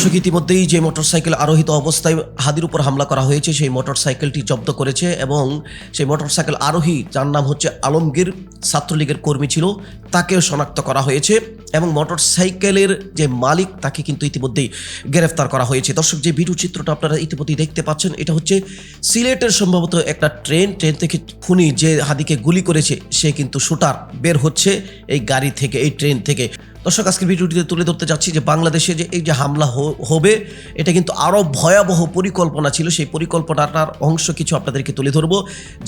দর্শক ইতিমধ্যেই যে মোটরসাইকেল আরোহিত অবস্থায় হাদির উপর হামলা করা হয়েছে, সেই মোটরসাইকেলটি জব্দ করেছে এবং সেই মোটরসাইকেল আরোহী, যার নাম হচ্ছে আলমগীর, ছাত্রলীগের কর্মী ছিল, তাকেও শনাক্ত করা হয়েছে এবং মোটরসাইকেলের যে মালিক, তাকে কিন্তু ইতিমধ্যেই গ্রেফতার করা হয়েছে। দর্শক, যে ভিডিও চিত্রটা আপনারা ইতিমধ্যেই দেখতে পাচ্ছেন, এটা হচ্ছে সিলেটের সম্ভবত একটা ট্রেন ট্রেন থেকে খুনি যে হাদিকে গুলি করেছে, সে কিন্তু শুটার বের হচ্ছে এই গাড়ি থেকে, এই ট্রেন থেকে। দর্শক, আজকের ভিডিওটিতে তুলে ধরতে চাচ্ছি যে বাংলাদেশে যে এই যে হামলা হবে, এটা কিন্তু আরও ভয়াবহ পরিকল্পনা ছিল। সেই পরিকল্পনাটার অংশ কিছু আপনাদেরকে তুলে ধরবো,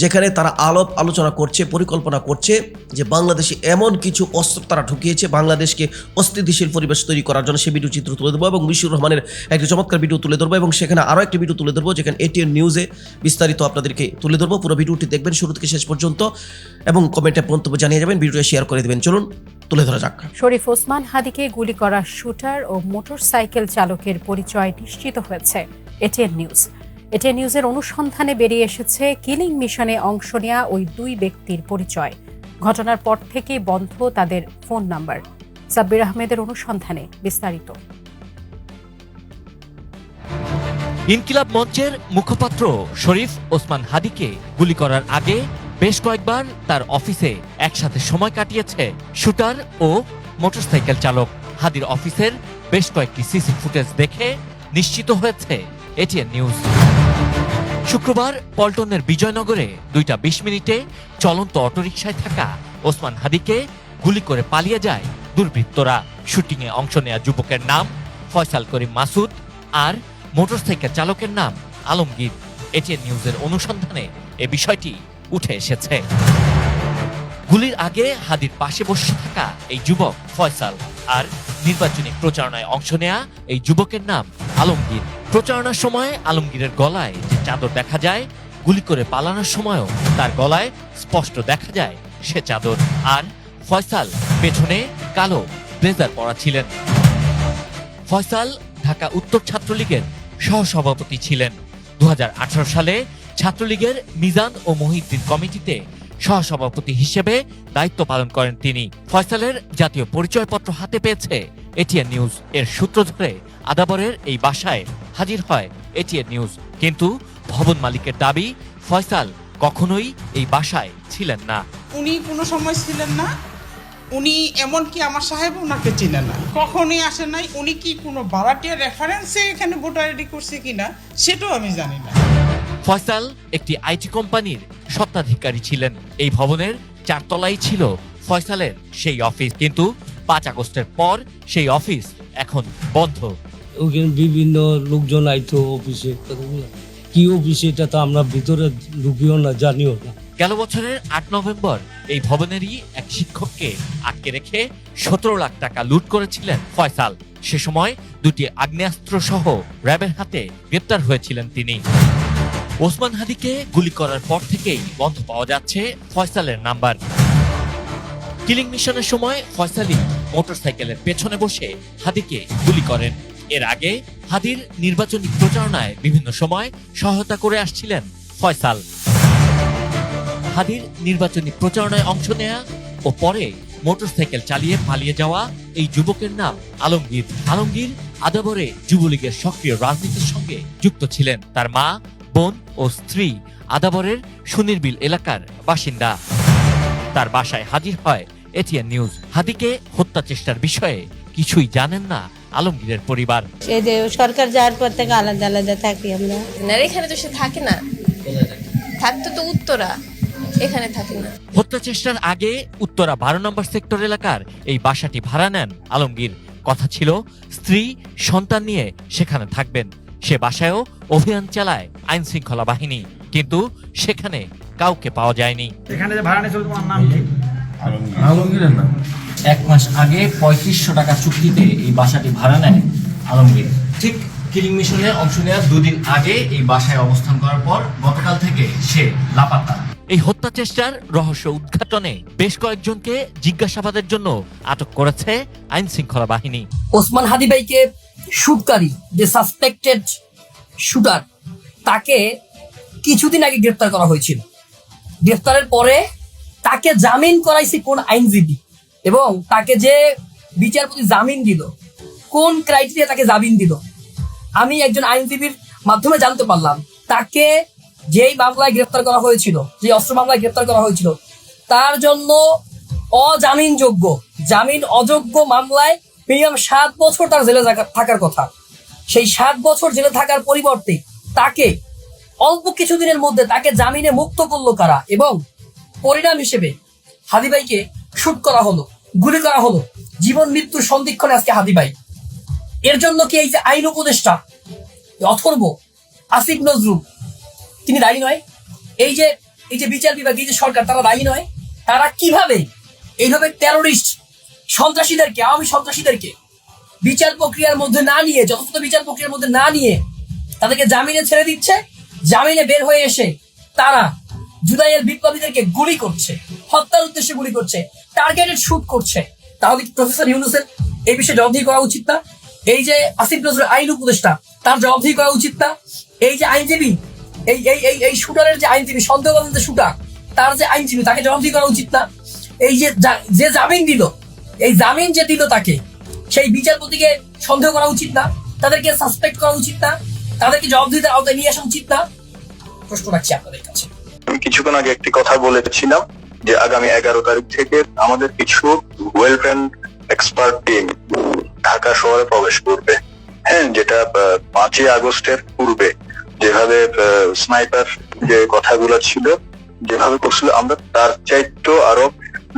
যেখানে তারা আলাপ আলোচনা করছে, পরিকল্পনা করছে যে বাংলাদেশে এমন কিছু অস্ত্র তারা ঢুকিয়েছে বাংলাদেশকে অস্থিতিশীল পরিবেশ তৈরি করার জন্য সেই ভিডিও চিত্র তুলে ধরবো এবং মিশুর রহমানের একটি চমৎকার ভিডিও তুলে ধরবো এবং সেখানে আরও একটি ভিডিও তুলে ধরবো যেখানে এটিএন নিউজে বিস্তারিত আপনাদেরকে তুলে ধরবো। পুরো ভিডিওটি দেখবেন শুরু থেকে শেষ পর্যন্ত এবং কমেন্টে মন্তব্য জানিয়ে যাবেন ভিডিওটা শেয়ার করে দেবেন। চলুন তুলে ধরা যাক। শরীফ ওসমান হাদিকে গুলি করা শুটার ও মোটরসাইকেল চালকের পরিচয় নিশ্চিত হয়েছে। ATN news. এটিএন নিউজের অনুসন্ধানে বেরিয়ে এসেছে কিলিং মিশনে অংশ নেওয়া ওই দুই ব্যক্তির পরিচয়। ঘটনার পর থেকেই বন্ধ তাদের ফোন নাম্বার। সাব্বির আহমেদের অনুসন্ধানে বিস্তারিত। ইনকিলাব মঞ্চের মুখপাত্র শরীফ ওসমান হাদিকে গুলি করার আগে বেশ কয়েকবার তার অফিসে একসাথে সময় কাটিয়েছে শুটার ও মোটরসাইকেল চালক। হাদির অফিসের বেশ কয়েকটি সিসি ফুটেজ দেখে নিশ্চিত হয়েছে এটিএন নিউজ। শুক্রবার পল্টনের বিজয়নগরে দুইটা বিশ মিনিটে চলন্ত অটোরিকশায় থাকা ওসমান হাদিকে গুলি করে পালিয়ে যায় দুর্বৃত্তরা। শুটিংয়ে অংশ নেয়া যুবকের নাম ফয়সাল করিম মাসুদ আর মোটরসাইকেল চালকের নাম আলমগীর। এটিএন নিউজের অনুসন্ধানে এ বিষয়টি উঠে এসেছে। গুলির আগে হাদির পাশে বসে থাকা এই যুবক ফয়সাল আর নির্বাচনী প্রচারণায় অংশ নেয়া এই যুবকের নাম আলমগীর। প্রচারণার সময় আলমগীরের গলায় যে চাদর দেখা যায়, গুলি করে পালানোর সময়ও তার গলায় স্পষ্ট দেখা যায় সে চাদর। আর ফয়সাল পেছনে কালো ব্লেজার পরা ছিলেন। ফয়সাল ঢাকা উত্তর ছাত্রলীগের সহসভাপতি ছিলেন। দু হাজার আঠারো সালে ছাত্রলীগের মিজান ও মহিউদ্দিন কমিটিতে সহসভাপতি হিসেবে দায়িত্ব পালন করেন তিনি। ফয়সালের জাতীয় পরিচয়পত্র হাতে পেয়েছে এটিএন নিউজ এর সূত্র ধরে আদাবরের এই বাসায় হাজির হয় এটিএন নিউজ। কিন্তু ভবন মালিকের দাবি, ফয়সাল কখনোই এই বাসায় ছিলেন না। উনি কোনো সময় ছিলেন না, উনি এমনকি আমার সাহেব ওনাকে চিনে না। কখনই আসেন নাই, উনি কি কোনো ভাড়াটিয়া রেফারেন্সে এখানে ভোটার আইডি করছে কিনা, সেটাও আমি জানি না। ফয়সাল একটি আইটি কোম্পানির স্বত্বাধিকারী ছিলেন। এই ভবনের চারতলাই ছিল ফয়সালের সেই অফিস। কিন্তু পাঁচ আগস্টের পর সেই অফিস এখন বন্ধ। ওখানে বিভিন্ন লোকজন আইতো অফিসে। কি অফিসে এটা তো আমরা ভিতরে ঢুকিও না জানিও না। গেল বছরের আট নভেম্বর এই ভবনেরই এক শিক্ষককে আটকে রেখে সতেরো লাখ টাকা লুট করেছিলেন ফয়সাল। সে সময় দুটি আগ্নেয়াস্ত্র সহ র্যাবের হাতে গ্রেপ্তার হয়েছিলেন তিনি। ওসমান হাদিকে গুলি করার পর থেকেই বন্ধ পাওয়া যাচ্ছে ফয়সালের নাম্বার। কিলিং মিশনের সময় ফয়সালি মোটরসাইকেলের পেছনে বসে হাদিকে গুলি করেন। এর আগে হাদির নির্বাচনী প্রচারণায় বিভিন্ন সময় সহায়তা করে আসছিলেন ফয়সাল। হাদির নির্বাচনী প্রচারণায় অংশ নেয়া ও পরে মোটরসাইকেল চালিয়ে পালিয়ে যাওয়া এই যুবকের নাম আলমগীর। আলমগীর আদাবরে যুবলীগের সক্রিয় রাজনীতির সঙ্গে যুক্ত ছিলেন। তার মা বোন ও স্ত্রী আদাবরের সুনির্বিল এলাকার বাসিন্দা। তার বাসায় হাজির হয় এটিএন নিউজ। হাদিকে হত্যা চেষ্টার বিষয়ে কিছুই জানেন না আলমগীরের পরিবার। এই যে সরকার যাওয়ার পর থেকে আলাদা আলাদা থাকি আমরা। না এখানে তো সে থাকে না। থাকতো তো উত্তরা এখানে থাকে না। হত্যা চেষ্টার আগে উত্তরা বারো নম্বর সেক্টর এলাকার এই বাসাটি ভাড়া নেন আলমগীর। কথা ছিল স্ত্রী সন্তান নিয়ে সেখানে থাকবেন। সে বাসায়ও অভিযান চালায় আইন শৃঙ্খলা বাহিনী। কিন্তু সেখানে কাউকে পাওয়া যায়নি। এখানে যে ভাড়া নিয়েছিল তোমার নাম কি? আলমগীরের নাম। এক মাস আগে পঁয়ত্রিশশো টাকা চুক্তিতে এই বাসাটি ভাড়া নেয় আলমগীর। ঠিক কিলিং মিশনে অংশ নেওয়ার দুদিন আগে এই বাসায় অবস্থান করার পর গতকাল থেকে সে লাপাত্তা। এই হত্যা চেষ্টার রহস্য উদ্ঘাটনে বেশ কয়েকজনকে জিজ্ঞাসাবাদের জন্য আটক করেছে আইন শৃঙ্খলা বাহিনী। ওসমান হাদি ভাইকে শুটকারী যে সাসপেক্টেড শুটার তাকে কিছুদিন আগে গ্রেপ্তার করা হয়েছিল। গ্রেপ্তারের পরে তাকে জামিন করাইছে কোন আইনজীবী এবং তাকে যে বিচারপতি জামিন দিল, কোন ক্রাইটেরিয়া তাকে জামিন দিল, আমি একজন আইনজীবীর মাধ্যমে জানতে পারলাম। তাকে যেই মামলায় গ্রেফতার করা হয়েছিল যে অস্ত্র মামলায় গ্রেফতার করা হয়েছিল, তার জন্য অজামিনযোগ্য, জামিন অযোগ্য মামলায় মিনিমাম সাত বছর তার জেলে থাকা- থাকার কথা। সেই সাত বছর জেলে থাকার পরিবর্তে তাকে অল্প কিছুদিনের মধ্যে তাকে জামিনে মুক্ত করল কারা এবং পরিণাম হিসেবে হাদিবাইকে শুট করা হলো, গুলি করা হলো, জীবন মৃত্যুর সন্ধিক্ষণে আজকে হাদি ভাই এর জন্য কি এই যে আইন উপদেষ্টা অথর্ব আসিফ নজরুল, তিনি দায়ী নয়? এই যে এই যে বিচার বিভাগ, এই যে সরকার, তারা দায়ী নয়? তারা কীভাবে এইভাবে টেরোরিস্ট সন্ত্রাসীদেরকে, আওয়ামী সন্ত্রাসীদেরকে বিচার প্রক্রিয়ার মধ্যে না নিয়ে, যথাযথ বিচার প্রক্রিয়ার মধ্যে না নিয়ে তাদেরকে জামিনে ছেড়ে দিচ্ছে, জামিনে বের হয়ে এসে তারা জুদাইয়ের বিপ্লবীদেরকে গুলি করছে, হত্যার উদ্দেশ্যে গুলি করছে টার্গেটেড শুট করছে। তাহলে প্রফেসর ইউনুসের এই বিষয়ে জবাবদিহি করা উচিত না? এই যে আসিফ নজরুল আইন উপদেষ্টা, তার জবাবদিহি করা উচিত না? এই যে আইনজীবী, এই এই এই এই শুটারের যে আইনজীবী, সন্দেহভাজন যে শুটার তার যে আইনজীবী, তাকে জবাবদিহি করা উচিত না? এই যে যে জামিন দিল এই জামিন যে দিল তাকে, সেই বিচারপতিকে সন্দেহ করা উচিত না, তাদেরকে সাসপেক্ট করা উচিত না, তাদেরকে জবাবদিহিতার আওতায় নিয়ে আসা উচিত না। প্রশ্ন রাখছি আপনাদের কাছে। আমি কিছুক্ষণ আগে একটি কথা বলেছিলাম যে আগামী এগারো তারিখ থেকে আমাদের কিছু well trained expert team Dhaka শহরে প্রবেশ করবে। হ্যাঁ যেটা পাঁচই আগস্টের পূর্বে যেভাবে স্নাইপার যে কথাগুলো ছিল, যেভাবে করছিল, আমরা তার চাইতেও আরও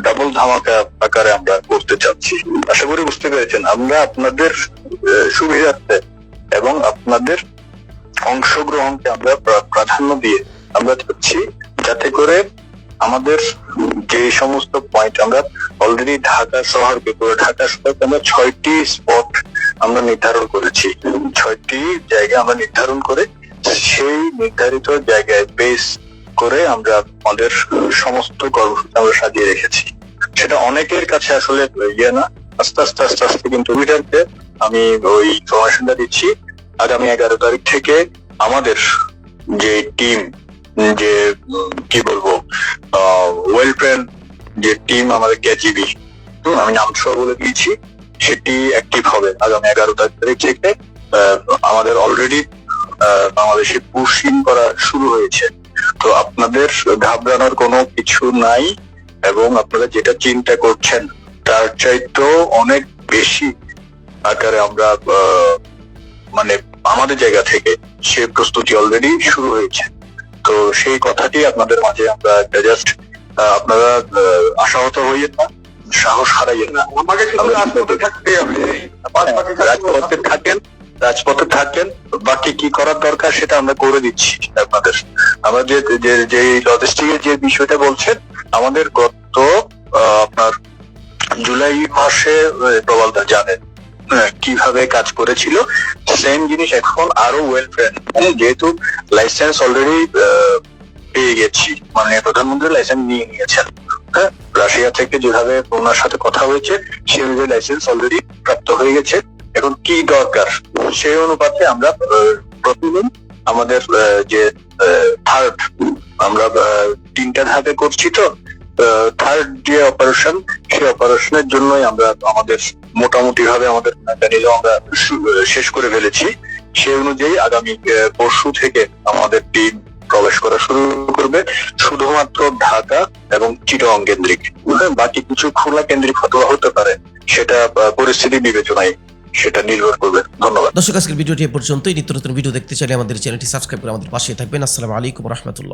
ডাবল ধামাকা আকারে আমরা করতে চাচ্ছি। আশা করি বুঝতে পেরেছেন, আমরা আপনাদের সুবিধার্থে এবং আপনাদের অংশগ্রহণকে আমরা প্রাধান্য দিয়ে আমরা চাচ্ছি, যাতে করে আমাদের যে সমস্ত পয়েন্ট আমরা অলরেডি ঢাকা শহরকে পুরো ঢাকা শহরকে আমরা ছয়টি স্পট আমরা নির্ধারণ করেছি। ছয়টি জায়গা আমরা নির্ধারণ করে, সেই নির্ধারিত জায়গায় বেস করে আমরা আমাদের সমস্ত কর্মসূচি আমরা সাজিয়ে রেখেছি। সেটা অনেকের কাছে আসলে ইয়ে না। আস্তে আস্তে আস্তে আস্তে কিন্তু সুবিধার্থে আমি ওই ইনফরমেশনটা দিচ্ছি। আগামী এগারো তারিখ থেকে আমাদের যে টিম যে, কি বলব ওয়েল ট্রেন যে টিম আমাদের কেজিবি আমি নাম সহ বলে দিয়েছি, সেটি অ্যাক্টিভ হবে আগামী এগারো তারিখ থেকে। আমাদের অলরেডি বাংলাদেশে পুশিং করা শুরু হয়েছে। তো আপনাদের ঘাবড়ানোর কোনো কিছু নাই এবং আপনারা যেটা চিন্তা করছেন তার চাইতেও অনেক বেশি আকারে আমরা মানে আমাদের জায়গা থেকে সে প্রস্তুতি অলরেডি শুরু হয়েছে। তো সেই কথাটি আপনাদের মাঝে আমরা জাস্ট আপনারা আশাহত হইয়েন না সাহস হারাইয়েন না। আমাকে হবে। থাকেন। রাজপথে থাকেন বাকি কি করার দরকার সেটা আমরা করে দিচ্ছি আপনাদের। আমরা যে যে লজিস্টিকের যে বিষয়টা বলছেন আমাদের গত আপনার জুলাই মাসে প্রবালদা জানেন হ্যাঁ, কীভাবে কাজ করেছিল। সেম জিনিস এখন আরও ওয়েল ফ্রেন্ড যেহেতু লাইসেন্স অলরেডি পেয়ে গেছি। মানে প্রধানমন্ত্রী লাইসেন্স নিয়ে নিয়েছেন। হ্যাঁ রাশিয়া থেকে যেভাবে ওনার সাথে কথা হয়েছে সে অনুযায়ী লাইসেন্স অলরেডি প্রাপ্ত হয়ে গেছে। এখন কি দরকার? সেই অনুপাতে আমরা প্রতিদিন আমাদের যে থার্ড আমরা তিনটা ধাপে করছি তো থার্ড যে অপারেশন সেই অপারেশনের জন্যই আমরা আমাদের মোটামুটি ভাবে আমাদের মেকানিজম আমরা শেষ করে ফেলেছি। সেই অনুযায়ী আগামী পরশু থেকে আমাদের টিম প্রবেশ করা শুরু করবে। শুধুমাত্র ঢাকা এবং চিটং কেন্দ্রিক। হ্যাঁ, বাকি কিছু খোলা কেন্দ্রিক হতে হতে পারে। সেটা পরিস্থিতি বিবেচনায় সেটা নির্ভর করবে। ধন্যবাদ। দর্শক, আজকের ভিডিওটি এ পর্যন্তই। নিত্য নতুন ভিডিও দেখতে চাইলে আমাদের চ্যানেলটি সাবস্ক্রাইব করে আমাদের পাশে থাকবেন। আসসালামু আলাইকুম রহমতুল্লাহ।